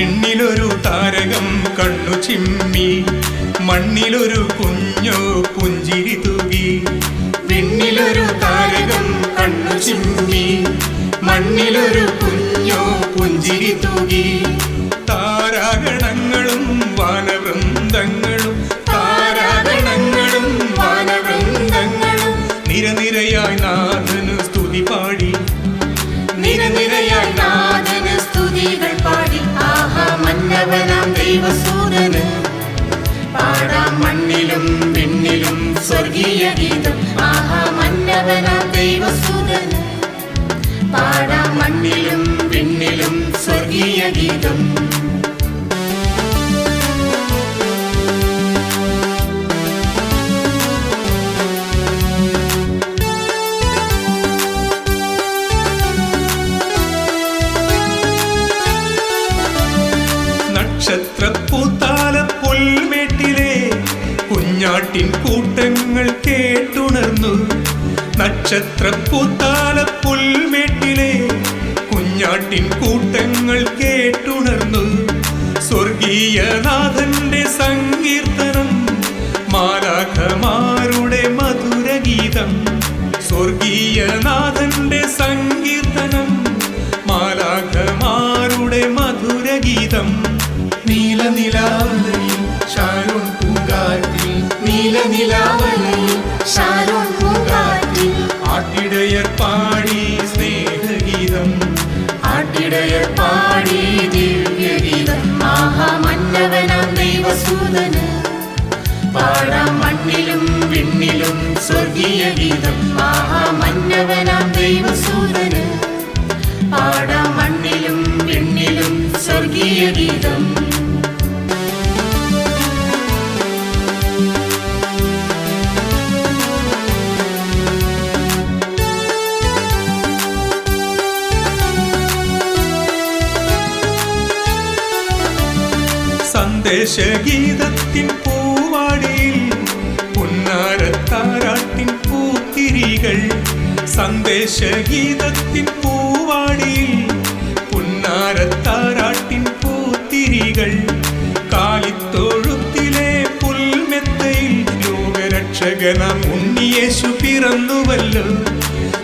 പെണ്ണിലൊരു താരകം കണ്ണു ചിമ്മി മണ്ണിലൊരു കുഞ്ഞു പുഞ്ചിരി തൂകി. പെണ്ണിലൊരു താരകം കണ്ണു ചിമ്മി മണ്ണിലൊരു കുഞ്ഞു പുഞ്ചിരി തൂകി. താരാഗണങ്ങളും വാനവൃന്ദങ്ങളും താരാഗണങ്ങളും വാനവൃന്ദങ്ങളും നിരനിരയായി നാഥന് സ്തുതി പാടി. നിരനിരയായി നാഥ സ്വർഗീയ ഗീതം. ആഹാ മന്നവനാം പാടാം മണ്ണിലും വിണ്ണിലും സ്വർഗീയ ഗീതം. നക്ഷത്രപ്പൂത്താല പുൽമേട്ടിലെ കുഞ്ഞാട്ടിൻ കൂട്ടങ്ങൾ കേട്ടുണർന്നു. നക്ഷത്ര പുൽമേട്ടിലെ കുഞ്ഞാട്ടിൻ കൂട്ടങ്ങൾ കേട്ടുണർന്നു. സ്വർഗീയനാഥന്റെ നീലനിലാവലയിൽ ഷാരോൺ പൂങ്കാറ്റിൽ ആട്ടിടയർ പാടി സ്നേഹഗീതം. ആട്ടിടയർ പാടി ദിവ്യഗീതം. ആഹാ മന്നവനാം ദൈവസൂതന്. പാടാം മണ്ണിലും വിണ്ണിലും സ്വർഗീയ ഗീതം ആഹാ മന്നവനാം സന്ദേശഗീതത്തിൻ പൂവാടിയിൽ പുന്നാരത്താരാട്ടിൻ പൂത്തിരികൾ സന്ദേശഗീതത്തിൻ പൂവാടിയിൽ പുന്നാരത്താരാട്ടിൻ പൂത്തിരികൾ. കാലിത്തൊഴുത്തിലെ പുൽമെത്തയിൽ ലോകരക്ഷകനാം ഉണ്ണിയേശു പിറന്നുവല്ലോ.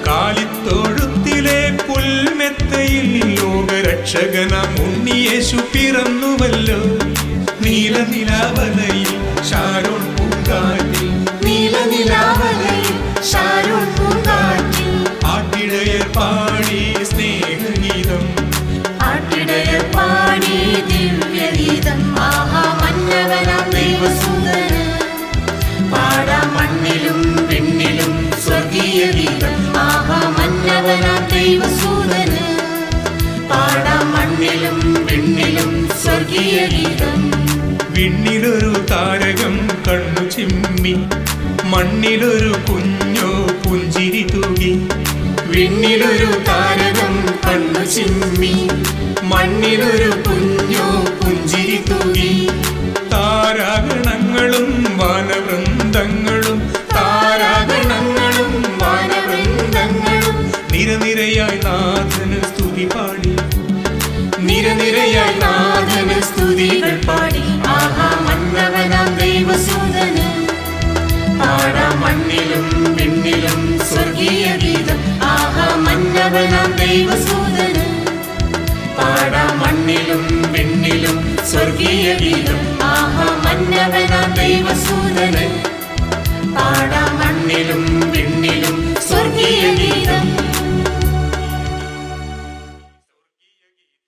കാലിത്തൊഴുത്തിലെ പുൽമെത്തയിൽ ലോകരക്ഷകനാം ഉണ്ണിയേശു പിറന്നുവല്ലോ. പാടി സ്നേഹഗീതം. ആട്ടിടയർ പാടി ദിവ്യഗീതം. ആഹാ മന്നവനാം ദൈവസുന്ദരൻ. പാടാം മണ്ണിലും പെണ്ണിലും സ്വർഗീയ ഗീതം. ആഹാ മന്നവനാം ദൈവസൂതന് പാടാം മണ്ണിലും പെണ്ണിലും സ്വർഗീയ ഗീതം. വിണ്ണിലൊരു താരകം കണ്ണു ചിമ്മി മണ്ണിലൊരു കുഞ്ഞോ പുഞ്ചിരി തൂകി. വിണ്ണിലൊരു താരകം കണ്ണു ചിമ്മി മണ്ണിലൊരു കുഞ്ഞോ പുഞ്ചിരി തൂകി. താരാഗണങ്ങളും വാനവൃന്ദങ്ങളും താരാഗണങ്ങളും വാനവൃന്ദങ്ങളും നിരനിരയായി നാഥന് സ്തുതി പാടി. നിരനിരയായി നാഥന് സ്തുതികൾ പാടി. ആഹാ മന്നവനാം ദൈവസൂദന പാടാം മണ്ണിലും വിണ്ണിലും സ്വർഗീയ ഗീത. അവനാം ദൈവസൂതന്. പാടാം മണ്ണിലും വെണ്ണിലും സ്വർഗീയ ഗീതം. ആഹാ മന്നവനാം ദൈവസൂതന്.